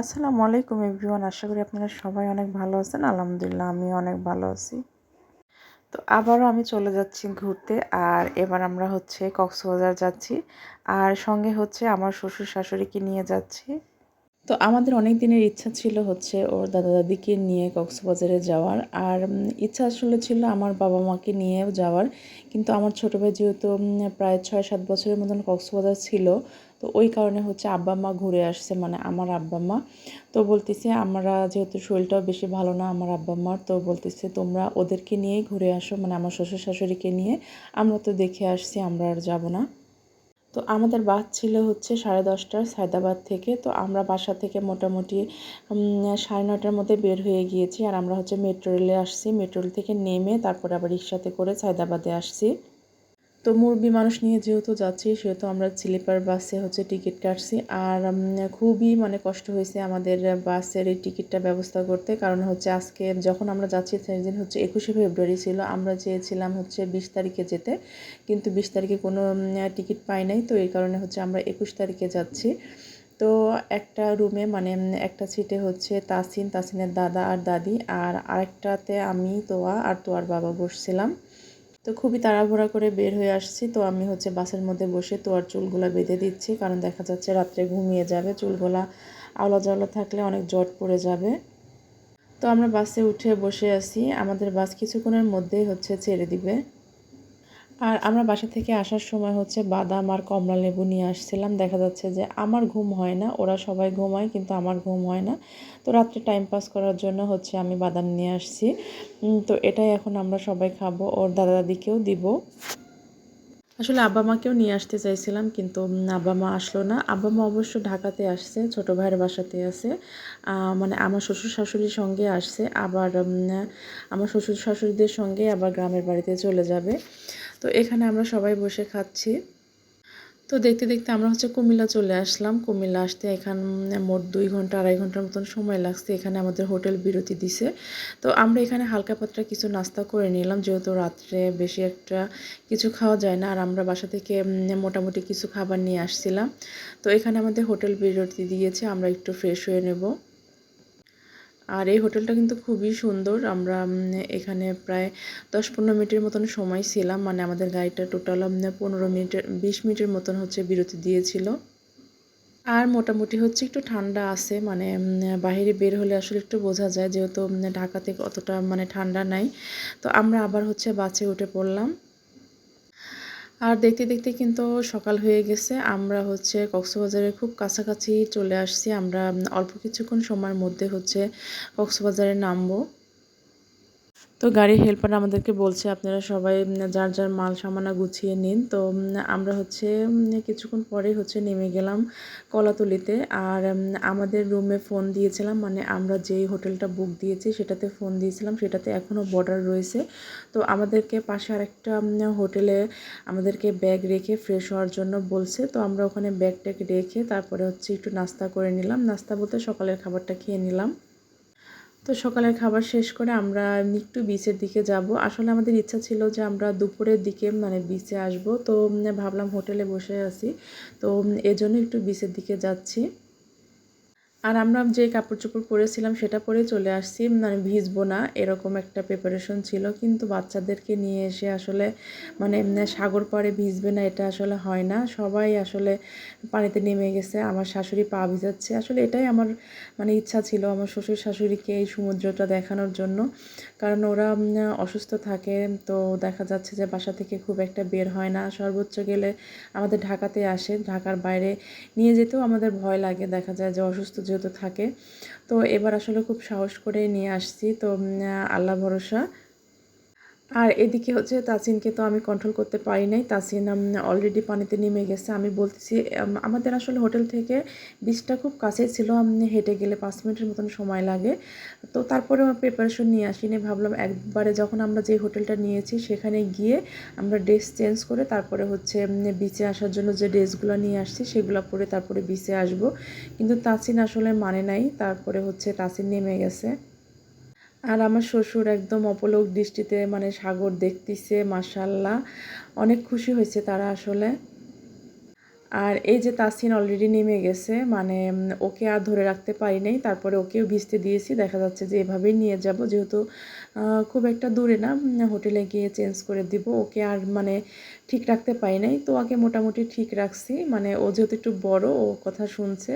আসসালামু আলাইকুম এভরিওয়ান, আশা করি আপনারা সবাই অনেক ভালো আছেন। আলহামদুলিল্লাহ আমি অনেক ভালো আছি। তো আবারও আমি চলে যাচ্ছি ঘুরতে, আর এবার আমরা হচ্ছে কক্সবাজার যাচ্ছি, আর সঙ্গে হচ্ছে আমার শ্বশুর শাশুড়িকে নিয়ে যাচ্ছি। তো আমাদের অনেক দিনের ইচ্ছা ছিল হচ্ছে ওর দাদা দাদিকে নিয়ে কক্সবাজারে যাওয়ার। আর ইচ্ছা আসলে ছিল আমার বাবা মাকে নিয়েও যাওয়ার। কিন্তু আমার ছোটো ভাই যেহেতু প্রায় ছয় সাত বছরের মতন কক্সবাজার ছিল, তো ওই কারণে হচ্ছে আব্বা মা ঘুরে আসছে মানে আমার আব্বা মা তো বলতেছে, আমরা যেহেতু শরীরটাও বেশি ভালো না, আমার আব্বা মার তো বলতেছে, তোমরা ওদেরকে নিয়েই ঘুরে আসো মানে আমার শ্বশুর শাশুড়িকে নিয়ে। আমরা তো দেখে আসছি, আমরা আর যাব না। তো আমাদের বাস ছিল হচ্ছে সাড়ে দশটার সায়দাবাদ থেকে। তো আমরা বাসা থেকে মোটামুটি সাড়ে নটার মধ্যে বের হয়ে গিয়েছি। আর আমরা হচ্ছে মেট্রো রেলে আসছি। মেট্রো রেল থেকে নেমে তারপরে আবার রিক্সাতে করে সায়দাবাদে আসছি। তো মুরব্বী মানুষ নিয়ে যেহেতু যাচ্ছি, সেহেতু আমরা স্লিপার বাসে হচ্ছে টিকিট কাটছি। আর খুবই মানে কষ্ট হয়েছে আমাদের বাসের এই টিকিটটা ব্যবস্থা করতে। কারণ হচ্ছে আজকে যখন আমরা যাচ্ছি, সেদিন হচ্ছে একুশে ফেব্রুয়ারি ছিল। আমরা চেয়েছিলাম হচ্ছে বিশ তারিখে যেতে। কিন্তু বিশ তারিখে কোনো টিকিট পাই নাই। তো এই কারণে হচ্ছে আমরা একুশ তারিখে যাচ্ছি। তো একটা রুমে মানে একটা সিটে হচ্ছে তাসিন, তাসিনের দাদা আর দাদি। আর আরেকটাতে আমি, তোয়া আর তোয়ার বাবা বসছিলাম। তো খুবই তাড়াভোড়া করে বের হয়ে আসছি। তো আমি হচ্ছে বাসের মধ্যে বসে তো আর চুলগুলা বেঁধে দিচ্ছি, কারণ দেখা যাচ্ছে রাত্রে ঘুমিয়ে যাবে, চুলগুলা আওলা জাওলা থাকলে অনেক জট পড়ে যাবে। তো আমরা বাসে উঠে বসে আছি। আমাদের বাস কিছুক্ষণের মধ্যেই হচ্ছে ছেড়ে দিবে। আর আমরা বাসা থেকে আসার সময় হচ্ছে বাদাম আর কমলা লেবু নিয়ে আসছিলাম। দেখা যাচ্ছে যে আমার ঘুম হয় না, ওরা সবাই ঘুমায় কিন্তু আমার ঘুম হয় না। তো রাত্রে টাইম পাস করার জন্য হচ্ছে আমি বাদাম নিয়ে আসছি। তো এটাই এখন আমরা সবাই খাব, ওর দাদা দাদিকেও দিব। আসলে আব্বা মাকেও নিয়ে আসতে চাইছিলাম কিন্তু আব্বা মা আসলো না। আব্বা মা অবশ্য ঢাকাতে আসছে, ছোটো ভাইয়ের বাসাতে আছে। মানে আমার শ্বশুর শাশুড়ির সঙ্গে আসছে, আবার আমার শ্বশুর শাশুড়িদের সঙ্গে আবার গ্রামের বাড়িতে চলে যাবে। তো এখানে আমরা সবাই বসে খাচ্ছি। তো দেখতে দেখতে আমরা হচ্ছে কুমিল্লা চলে আসলাম। কুমিল্লা আসতে এখান মোট দুই ঘণ্টা, আড়াই ঘণ্টার মতন সময় লাগছে। এখানে আমাদের হোটেল বিরতি দিছে। তো আমরা এখানে হালকা পাতলা কিছু নাস্তা করে নিলাম, যেহেতু রাত্রে বেশি একটা কিছু খাওয়া যায় না। আর আমরা বাসা থেকে মোটামুটি কিছু খাবার নিয়ে আসছিলাম। তো এখানে আমাদের হোটেল বিরতি দিয়েছে, আমরা একটু ফ্রেশ হয়ে নেব। আর এই হোটেলটা কিন্তু খুবই সুন্দর। আমরা এখানে প্রায় দশ পনেরো মিনিটের মতন সময় ছিলাম। মানে আমাদের গাড়িটা টোটাল পনেরো মিনিটের, বিশ মিনিটের মতন হচ্ছে বিরতি দিয়েছিল। আর মোটামুটি হচ্ছে একটু ঠান্ডা আছে। মানে বাহিরে বের হলে আসলে একটু বোঝা যায় যেহেতু ঢাকাতে অতটা মানে ঠান্ডা নাই। তো আমরা আবার হচ্ছে বাসে উঠে পড়লাম। আর দেখতে দেখতে কিন্তু সকাল হয়ে গেছে। আমরা হচ্ছে কক্সবাজারের খুব কাছাকাছি চলে আসছি। আমরা অল্প কিছুক্ষণ সময়ের মধ্যে হচ্ছে কক্সবাজারে নামবো। তো গাড়ির হেল্পার আমাদেরকে বলছে, আপনারা সবাই যার যার মাল সামানা গুছিয়ে নিন। তো আমরা হচ্ছে কিছুক্ষণ পরে হচ্ছে নেমে গেলাম কলাতলিতে। আর আমাদের রুমে ফোন দিয়েছিলাম মানে আমরা যেই হোটেলটা বুক দিয়েছি সেটাতে ফোন দিয়েছিলাম, সেটাতে এখনও বর্ডার রয়েছে। তো আমাদেরকে পাশে আরেকটা হোটেলে আমাদেরকে ব্যাগ রেখে ফ্রেশ হওয়ার জন্য বলছে। তো আমরা ওখানে ব্যাগ ট্যাগ রেখে তারপরে হচ্ছে একটু নাস্তা করে নিলাম। নাস্তা বলতে সকালের খাবারটা খেয়ে নিলাম। তো সকালের খাবার শেষ করে আমরা একটু বিচের দিকে যাব। আসলে আমাদের ইচ্ছা ছিল যে আমরা দুপুরের দিকে মানে বিচে আসব। তো ভাবলাম হোটেলে বসে আছি। তো এজন্য একটু বিচের দিকে যাচ্ছি। আর আমরা যে কাপড় চোপড় পরেছিলাম সেটা পরে চলে আসছি মানে ভিজবো না, এরকম একটা প্রিপারেশন ছিল। কিন্তু বাচ্চাদেরকে নিয়ে এসে আসলে মানে সাগর পরে ভিজবে না, এটা আসলে হয় না। সবাই আসলে পানিতে নেমে গেছে, আমার শাশুড়ি পা ভিজাচ্ছে। আসলে এটাই আমার মানে ইচ্ছা ছিল আমার শ্বশুর শাশুড়িকে এই সমুদ্রটা দেখানোর জন্য। কারণ ওরা অসুস্থ থাকে, তো দেখা যাচ্ছে যে বাসা থেকে খুব একটা বের হয় না। সর্বোচ্চ গেলে আমাদের ঢাকাতে আসে, ঢাকার বাইরে নিয়ে যেতেও আমাদের ভয় লাগে। দেখা যায় যে অসুস্থ যেহেতু থাকে। তো এবার আসলে খুব সাহস করে নিয়ে আসছি। তো আল্লাহ ভরসা। আর এদিকে হচ্ছে তাসিনকে তো আমি কন্ট্রোল করতে পারি নাই। তাসিন অলরেডি পানিতে নেমে গেছে। আমি বলতেছি আমাদের আসলে হোটেল থেকে বিচটা খুব কাছে ছিল। আমি হেঁটে গেলে পাঁচ মিনিটের মতন সময় লাগে। তো তারপরে আমার প্রিপারেশন নিয়ে আসিনি। ভাবলাম একবারে যখন আমরা যে হোটেলটা নিয়েছি, সেখানে গিয়ে আমরা ড্রেস চেঞ্জ করে তারপরে হচ্ছে বিচে আসার জন্য যে ড্রেসগুলো নিয়ে আসছি, সেগুলো পরে তারপরে বিচে আসব। কিন্তু তাসিন আসলে মানে নাই। তারপরে হচ্ছে তাসিন নেমে গেছে। আর আমার শ্বশুর একদম অপলোক দৃষ্টিতে মানে সাগর দেখতেছে মাসাল্লাহ অনেক খুশি হয়েছে তারা আসলে। আর এই যে তাসিন অলরেডি নেমে গেছে মানে ওকে আর ধরে রাখতে পারি নাই। তারপরে ওকেও ভিজতে দিয়েছি। দেখা যাচ্ছে যে এভাবেই নিয়ে যাব, যেহেতু খুব একটা দূরে না হোটেলে গিয়ে চেঞ্জ করে দিব। ওকে আর মানে ঠিক রাখতে পারি নাই। তো ওকে মোটামুটি ঠিক রাখছি। মানে ও যেহেতু একটু বড়, ও কথা শুনছে।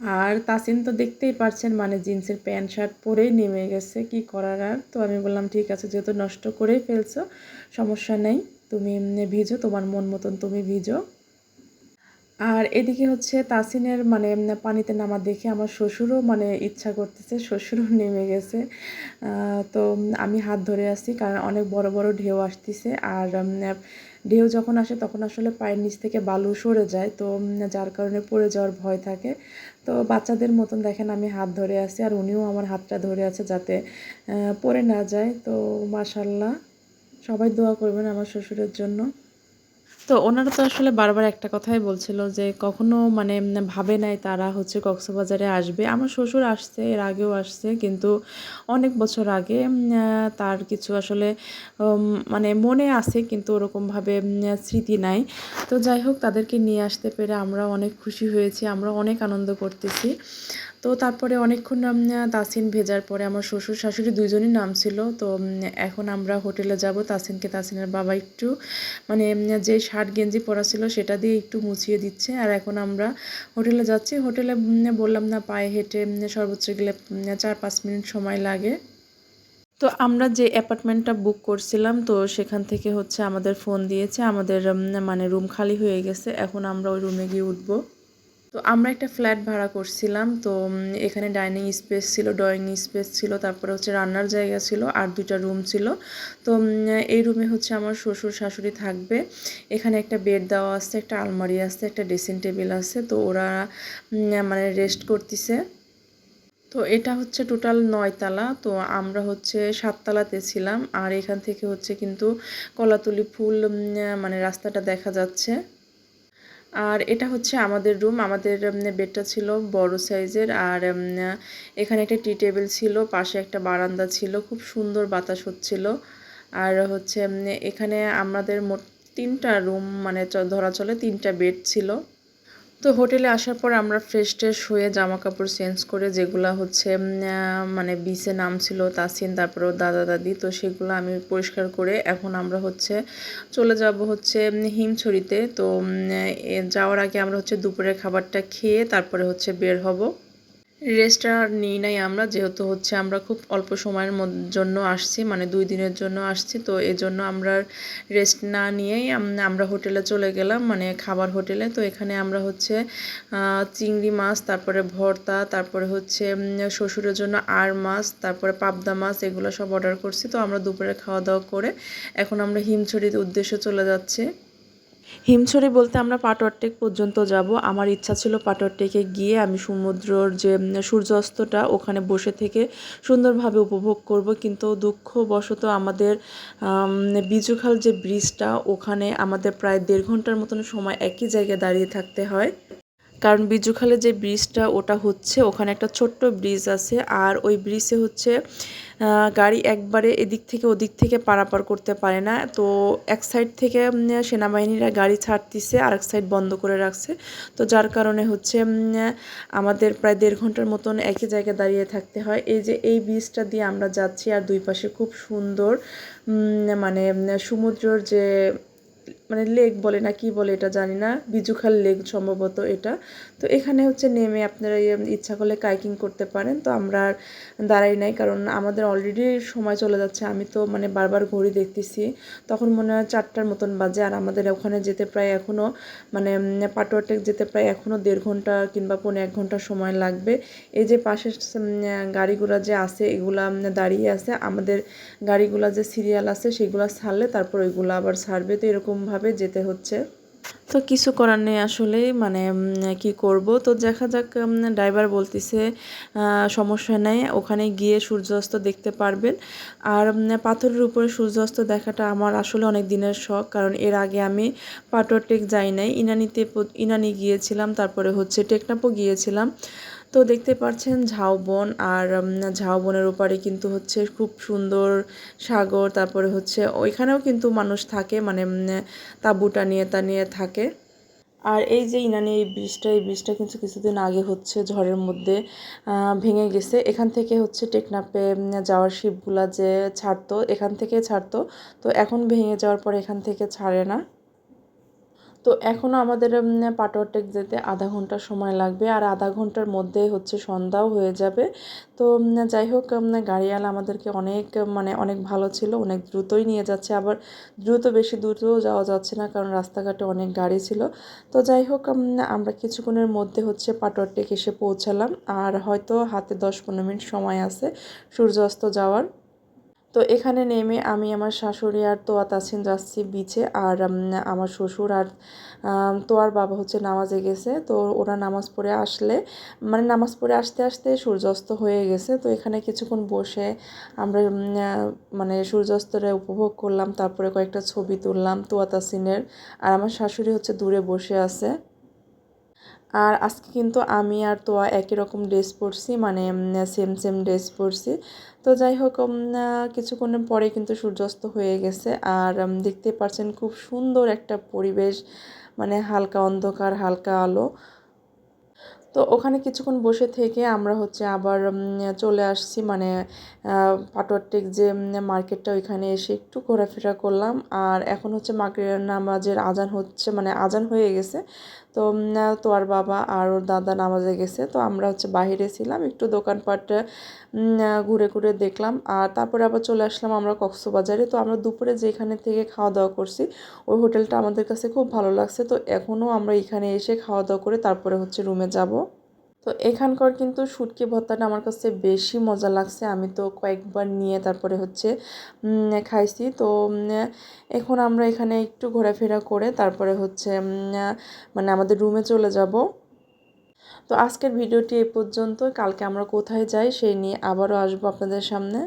আর তাসিন তো দেখতেই পারছেন মানে জিন্সের প্যান্ট, শার্ট পরেই নেমে গেছে, কি করার আর? তো আমি বললাম, ঠিক আছে, যেহেতু নষ্ট করেই ফেলছো, সমস্যা নেই, তুমি এমনি ভিজো, তোমার মন মতন তুমি ভিজো। আর এদিকে হচ্ছে তাসিনের মানে পানিতে নামা দেখে আমার শ্বশুরও মানে ইচ্ছা করতেছে, শ্বশুরও নেমে গেছে। তো আমি হাত ধরে আছি, কারণ অনেক বড় বড় ঢেউ আসতেছে, আর ঢেউ যখন আসে, তখন আসলে পায়ের নিচ থেকে বালু সরে যায়, তো যার কারণে পড়ে যাওয়ার ভয় থাকে। তো বাচ্চাদের মতন দেখেন আমি হাত ধরে আছি আর উনিও আমার হাতটা ধরে আছে যাতে পড়ে না যায়। তো মাশাল্লাহ সবাই দোয়া করবেন আমার শ্বশুরের জন্য। তো ওনারা তো আসলে বারবার একটা কথাই বলছিল যে কখনো মানে ভাবে নাই তারা হচ্ছে কক্সবাজারে আসবে। আমার শ্বশুর আসছে, এর আগেও আসছে, কিন্তু অনেক বছর আগে তার কিছু আসলে মানে মনে আছে কিন্তু ওরকমভাবে স্মৃতি নাই। তো যাই হোক, তাদেরকে নিয়ে আসতে পেরে আমরা অনেক খুশি হয়েছি, আমরা অনেক আনন্দ করতেছি। তো তারপরে অনেকক্ষণ তাসিন ভেজার পরে আমার শ্বশুর শাশুড়ি দুইজনই নামছিল তো এখন আমরা হোটেলে যাব। তাসিনকে তাসিনের বাবা একটু মানে যে শার্ট গেঞ্জি পরা ছিল সেটা দিয়ে একটু মুছিয়ে দিচ্ছে। আর এখন আমরা হোটেলে যাচ্ছি। হোটেলে বললাম, না, পায়ে হেঁটে সর্বোচ্চ গেলে চার পাঁচ মিনিট সময় লাগে। তো আমরা যে অ্যাপার্টমেন্টটা বুক করছিলাম, তো সেখান থেকে হচ্ছে আমাদের ফোন দিয়েছে। আমাদের মানে রুম খালি হয়ে গেছে। এখন আমরা ওই রুমে গিয়ে উঠবো। তো আমরা একটা ফ্ল্যাট ভাড়া করছিলাম। তো এখানে ডাইনিং স্পেস ছিল, ড্রয়িং স্পেস ছিল, তারপরে হচ্ছে রান্নার জায়গা ছিল আর দুইটা রুম ছিল। তো এই রুমে হচ্ছে আমার শ্বশুর শাশুড়ি থাকবে। এখানে একটা বেড দেওয়া আছে, একটা আলমারি আছে, একটা ড্রেসিং টেবিল আছে। তো ওরা মানে রেস্ট করতেছে। তো এটা হচ্ছে টোটাল নয়তলা। তো আমরা হচ্ছে সাততলাতে ছিলাম। আর এখান থেকে হচ্ছে কিন্তু কলাতলি ফুল মানে রাস্তাটা দেখা যাচ্ছে। আর এটা হচ্ছে আমাদের রুম আমাদের বেডটা ছিল বড় সাইজের আর এখানে একটা টি টেবিল ছিল, পাশে একটা বারান্দা ছিল, খুব সুন্দর বাতাস হচ্ছিল। আর হচ্ছে এখানে আমাদের মোট তিনটা রুম মানে ধরা চলে তিনটা বেড ছিল। তো হোটেলে আসার পর আমরা ফ্রেশ ট্রেশ হয়ে জামা কাপড় চেঞ্জ করে যেগুলো হচ্ছে মানে বিচে নাম ছিল তাসিন তারপরেও দাদা, দাদি, তো সেগুলো আমি পরিষ্কার করে এখন আমরা হচ্ছে চলে যাব হচ্ছে হিমছড়িতে। তো যাওয়ার আগে আমরা হচ্ছে দুপুরের খাবারটা খেয়ে তারপরে হচ্ছে বের হব। রেস্টটা নিই নাই আমরা, যেহেতু হচ্ছে আমরা খুব অল্প সময়ের জন্য আসছি মানে দুই দিনের জন্য আসছি, তো এই জন্য আমরা রেস্ট না নিয়েই আমরা হোটেলে চলে গেলাম মানে খাবার হোটেলে। তো এখানে আমরা হচ্ছে চিংড়ি মাছ, তারপরে ভর্তা, তারপরে হচ্ছে শ্বশুরের জন্য আর মাছ, তারপরে পাবদা মাছ, এগুলো সব অর্ডার করছি। তো আমরা দুপুরে খাওয়া দাওয়া করে এখন আমরা হিমছড়ির উদ্দেশ্যে চলে যাচ্ছি। হিমছড়ি বলতে আমরা পাটোয়ারটেক পর্যন্ত যাব। আমার ইচ্ছা ছিল পাটোয়ারটেকে গিয়ে আমি সমুদ্রর যে সূর্যাস্তটা ওখানে বসে থেকে সুন্দরভাবে উপভোগ করব। কিন্তু দুঃখবশত আমাদের বিজুখাল যে ব্রিজটা, ওখানে আমাদের প্রায় দেড় ঘণ্টার মতন সময় একই জায়গায় দাঁড়িয়ে থাকতে হয়। কারণ বিজুখালে যে ব্রিজটা, ওটা হচ্ছে ওখানে একটা ছোট্ট ব্রিজ আছে আর ওই ব্রিজে হচ্ছে গাড়ি একবারে এদিক থেকে ওদিক থেকে পারাপার করতে পারে না। তো এক সাইড থেকে সেনাবাহিনীরা গাড়ি ছাড়তিছে আর এক সাইড বন্ধ করে রাখছে। তো যার কারণে হচ্ছে আমাদের প্রায় দেড় ঘণ্টার মতন একই জায়গায় দাঁড়িয়ে থাকতে হয়। এই যে এই ব্রিজটা দিয়ে আমরা যাচ্ছি আর দুই পাশে খুব সুন্দর মানে সমুদ্রর যে মানে লেক বলে না কি বলে এটা জানি না, বিজুখাল লেক সম্ভবত এটা। তো এখানে হচ্ছে নেমে আপনারা ইয়ে ইচ্ছা করলে কাইকিং করতে পারেন। তো আমরা আর দাঁড়াই নাই, কারণ আমাদের অলরেডি সময় চলে যাচ্ছে। আমি তো মানে বারবার ঘড়ি দেখতেছি। তখন মনে হয় চারটার মতন বাজে আর আমাদের ওখানে যেতে প্রায় এখনও মানে পাটোয়াটেক যেতে প্রায় এখনও দেড় ঘণ্টা কিংবা পৌনে এক ঘণ্টা সময় লাগবে। এই যে পাশের গাড়িগুলো যে আছে, এগুলা দাঁড়িয়ে আছে। আমাদের গাড়িগুলা যে সিরিয়াল আছে, সেগুলো ছাড়লে তারপর ওইগুলো আবার ছাড়বে। তো এরকমভাবে যেতে হচ্ছে। তো কিছু করার নেই আসলে মানে কি করব? তো দেখা যাক ড্রাইভার বলতেছে সমস্যা নেই, ওখানে গিয়ে সূর্যাস্ত দেখতে পারবেন। আর পাথরের উপরে সূর্যাস্ত দেখাটা আমার আসলে অনেক দিনের শখ, কারণ এর আগে আমি পাটোয়ারটেক যাই নাই। ইনানিতে ইনানি গিয়েছিলাম, তারপরে হচ্ছে টেকনাপও গিয়েছিলাম। তো দেখতে পাচ্ছেন ঝাউবন আর ঝাউবনের ওপারে কিন্তু হচ্ছে খুব সুন্দর সাগর, তারপরে হচ্ছে ওইখানেও কিন্তু মানুষ থাকে মানে তাঁবুটা নিয়ে তা নিয়ে থাকে। আর এই যে ইনানি এই ব্রিজটা এই ব্রিজটা কিন্তু কিছুদিন আগে হচ্ছে ঝড়ের মধ্যে ভেঙে গেছে। এখান থেকে হচ্ছে টেকনাপে যাওয়ার শিপগুলা যে ছাড়তো, এখান থেকে ছাড়তো, তো এখন ভেঙে যাওয়ার পর এখান থেকে ছাড়ে না। তো এখনও আমাদের পাটোয়ারটেক যেতে আধা ঘণ্টা সময় লাগবে। আর আধা ঘণ্টার মধ্যে হচ্ছে সন্ধ্যাও হয়ে যাবে। তো যাই হোক গাড়িওয়ালা আমাদেরকে অনেক মানে অনেক ভালো ছিল, অনেক দ্রুতই নিয়ে যাচ্ছে। আবার দ্রুত বেশি দ্রুতও যাওয়া যাচ্ছে না, কারণ রাস্তাঘাটে অনেক গাড়ি ছিল। তো যাই হোক আমরা কিছুক্ষণের মধ্যে হচ্ছে পাটোয়ারটেক এসে পৌঁছালাম। আর হয়তো হাতে দশ পনেরো মিনিট সময় আছে সূর্যাস্ত যাওয়ার। তো এখানে নেমে আমি আমার শাশুড়ি আর তোয়া তাসিন যাচ্ছি বিচে আর আমার শ্বশুর আর তোয়ার বাবা হচ্ছে নামাজে গেছে। তো ওরা নামাজ পড়ে আসলে মানে নামাজ পড়ে আসতে আসতে সূর্যাস্ত হয়ে গেছে। তো এখানে কিছুক্ষণ বসে আমরা মানে সূর্যাস্তরে উপভোগ করলাম। তারপরে কয়েকটা ছবি তুললাম তোয়া তাসিনের আর আমার শাশুড়ি হচ্ছে দূরে বসে আছে। আর আজকে কিন্তু আমি আর তোয়া একই রকম ড্রেস পরছি মানে সেম সেম ড্রেস পরছি। তো যাই হোক কিছুক্ষণের পরে কিন্তু সূর্যাস্ত হয়ে গেছে আর দেখতে পাচ্ছেন খুব সুন্দর একটা পরিবেশ মানে হালকা অন্ধকার, হালকা আলো। তো ওখানে কিছুক্ষণ বসে থেকে আমরা হচ্ছে আবার চলে আসছি মানে পাটোয়ারটেক যে মার্কেটটা ওইখানে এসে একটু ঘোরাফেরা করলাম। আর এখন হচ্ছে মাগরিবের নামাজের আজান হচ্ছে মানে আজান হয়ে গেছে। তো তো আর বাবা আর ওর দাদা নামাজে গেছে। তো আমরা হচ্ছে বাইরে ছিলাম, একটু দোকানপাট ঘুরে ঘুরে দেখলাম। আর তারপরে আবার চলে আসলাম আমরা কক্সবাজারে। তো আমরা দুপুরে যেখানে থেকে খাওয়া দাওয়া করছি, ওই হোটেলটা আমাদের কাছে খুব ভালো লাগছে। তো এখনও আমরা এখানে এসে খাওয়া দাওয়া করে তারপরে হচ্ছে রুমে যাব। তো এখানকার কিন্তু শুটকি ভর্তাটা আমার কাছে বেশি মজা লাগছে। আমি তো কয়েকবার নিয়ে তারপরে হচ্ছে খাইছি। তো এখন আমরা এখানে একটু ঘোরাফেরা করে তারপরে হচ্ছে মানে আমাদের রুমে চলে যাব। তো আজকের ভিডিওটি এ পর্যন্ত কালকে আমরা কোথায় যাই সেই নিয়ে আবারও আসব আপনাদের সামনে।